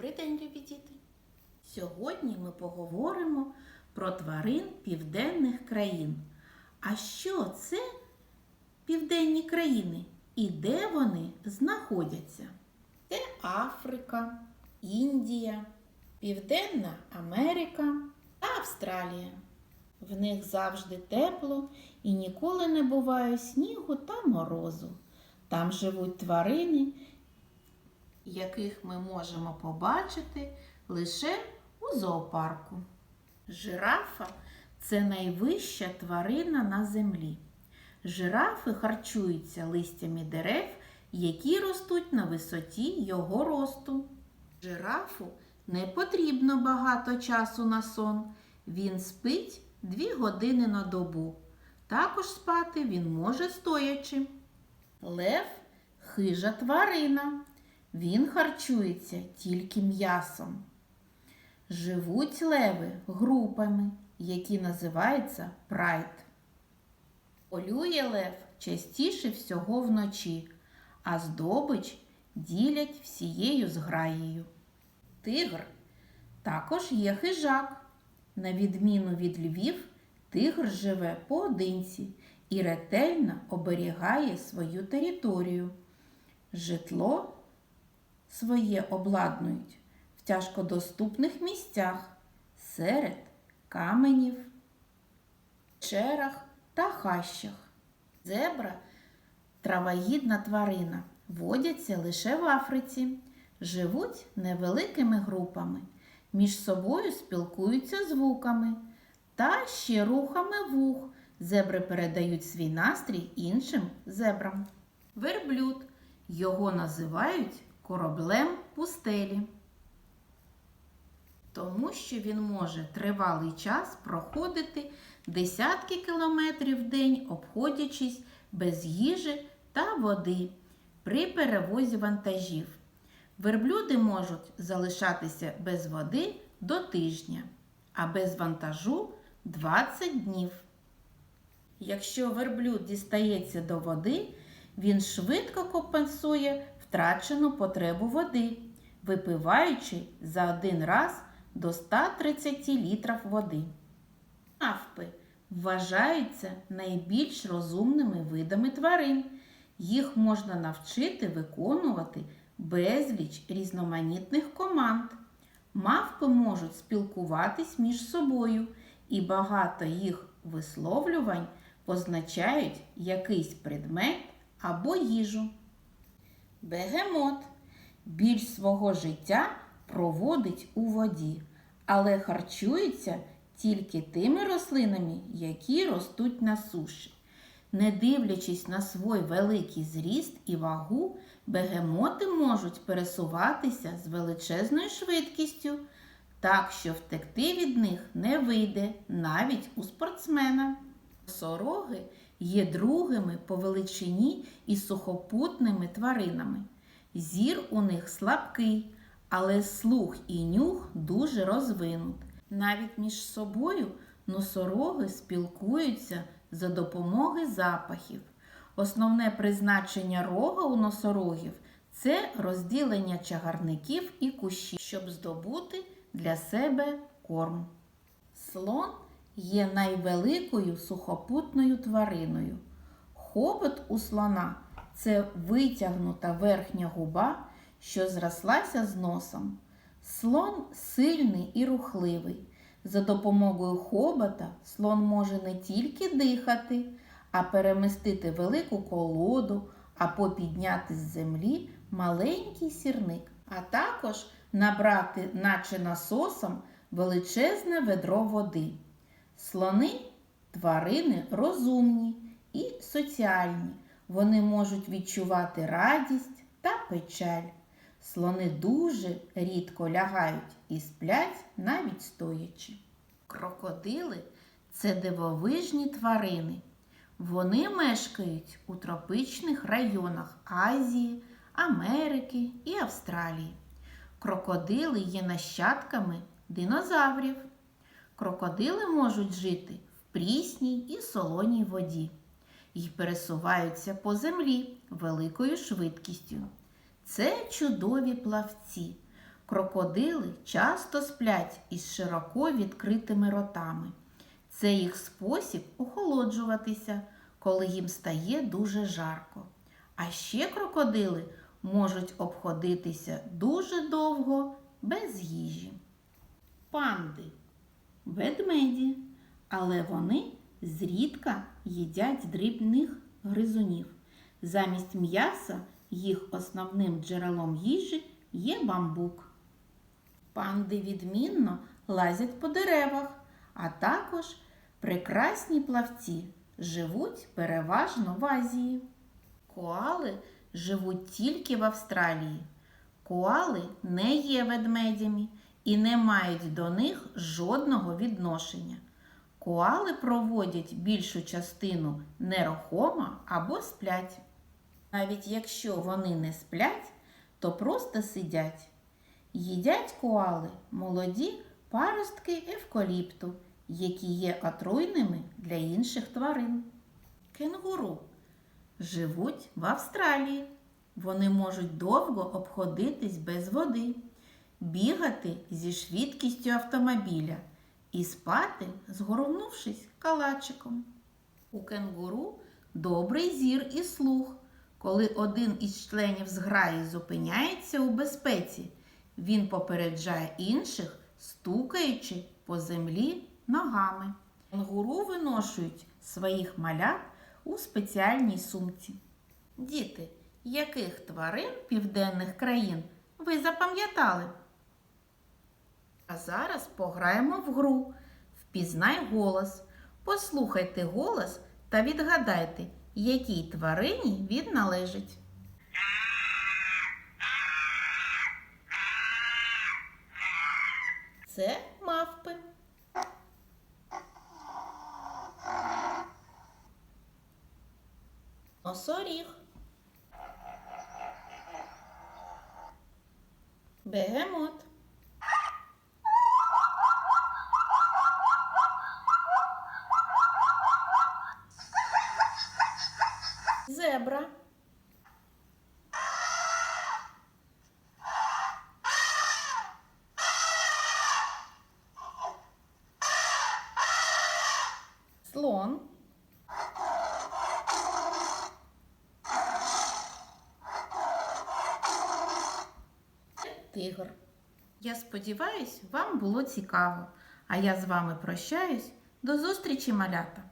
Добрий день, любі діти! Сьогодні ми поговоримо про тварин південних країн. А що це південні країни і де вони знаходяться? Це Африка, Індія, Південна Америка та Австралія. В них завжди тепло і ніколи не буває снігу та морозу. Там живуть тварини, яких ми можемо побачити лише у зоопарку. Жирафа це найвища тварина на землі. Жирафи харчуються листями дерев, які ростуть на висоті його росту. Жирафу не потрібно багато часу на сон. Він спить 2 години на добу. Також спати він може стоячи. Лев хижа тварина. Він харчується тільки м'ясом. Живуть леви групами, які називаються прайд. Полює лев частіше всього вночі, а здобич ділять всією зграєю. Тигр також є хижак. На відміну від львів, тигр живе поодинці і ретельно оберігає свою територію. Житло своє обладнують в тяжкодоступних місцях серед каменів, черах та хащах. Зебра травоїдна тварина. Водяться лише в Африці, живуть невеликими групами, між собою спілкуються звуками та ще рухами вух. Зебри передають свій настрій іншим зебрам. Верблюд. Його називають кораблем пустелі, тому що він може тривалий час проходити десятки кілометрів в день, обходячись без їжі та води при перевозі вантажів. Верблюди можуть залишатися без води до тижня, а без вантажу 20 днів. Якщо верблюд дістається до води, він швидко компенсує втрачену потребу води, випиваючи за один раз до 130 літрів води. Мавпи вважаються найбільш розумними видами тварин. Їх можна навчити виконувати безліч різноманітних команд. Мавпи можуть спілкуватись між собою, і багато їх висловлювань позначають якийсь предмет або їжу. Бегемот більш свого життя проводить у воді, але харчується тільки тими рослинами, які ростуть на суші. Не дивлячись на свій великий зріст і вагу, бегемоти можуть пересуватися з величезною швидкістю, так що втекти від них не вийде навіть у спортсмена. Сороги є другими по величині і сухопутними тваринами. Зір у них слабкий, але слух і нюх дуже розвинут. Навіть між собою носороги спілкуються за допомогою запахів. Основне призначення рога у носорогів це розділення чагарників і кущів, щоб здобути для себе корм. Слон є найвеликою сухопутною твариною. Хобот у слона це витягнута верхня губа, що зрослася з носом. Слон сильний і рухливий. За допомогою хобота слон може не тільки дихати, а перемістити велику колоду або підняти з землі маленький сірник, а також набрати, наче насосом, величезне ведро води. Слони тварини розумні і соціальні. Вони можуть відчувати радість та печаль. Слони дуже рідко лягають і сплять навіть стоячи. Крокодили це дивовижні тварини. Вони мешкають у тропичних районах Азії, Америки і Австралії. Крокодили є нащадками динозаврів. Крокодили можуть жити в прісній і солоній воді і пересуваються по землі великою швидкістю. Це чудові плавці. Крокодили часто сплять із широко відкритими ротами. Це їх спосіб охолоджуватися, коли їм стає дуже жарко. А ще крокодили можуть обходитися дуже довго без їжі. Панди ведмеді, але вони зрідка їдять дрібних гризунів. Замість м'яса їх основним джерелом їжі є бамбук. Панди відмінно лазять по деревах, а також прекрасні плавці живуть переважно в Азії. Коали живуть тільки в Австралії. Коали не є ведмедями і не мають до них жодного відношення. Коали проводять більшу частину нерухомо або сплять. Навіть якщо вони не сплять, то просто сидять. Їдять коали молоді паростки евкаліпту, які є отруйними для інших тварин. Кенгуру живуть в Австралії. Вони можуть довго обходитись без води, бігати зі швидкістю автомобіля і спати, згорнувшись калачиком. У кенгуру добрий зір і слух. Коли один із членів зграї зупиняється у безпеці, він попереджає інших, стукаючи по землі ногами. Кенгуру виношують своїх малят у спеціальній сумці. Діти, яких тварин південних країн ви запам'ятали? А зараз пограємо в гру. Впізнай голос. Послухайте голос та відгадайте, якій тварині він належить. Це мавпи. Носоріг. Бегемот. Зебра. Слон. Тигр. Я сподіваюсь, вам було цікаво. А я з вами прощаюсь. До зустрічі, малята!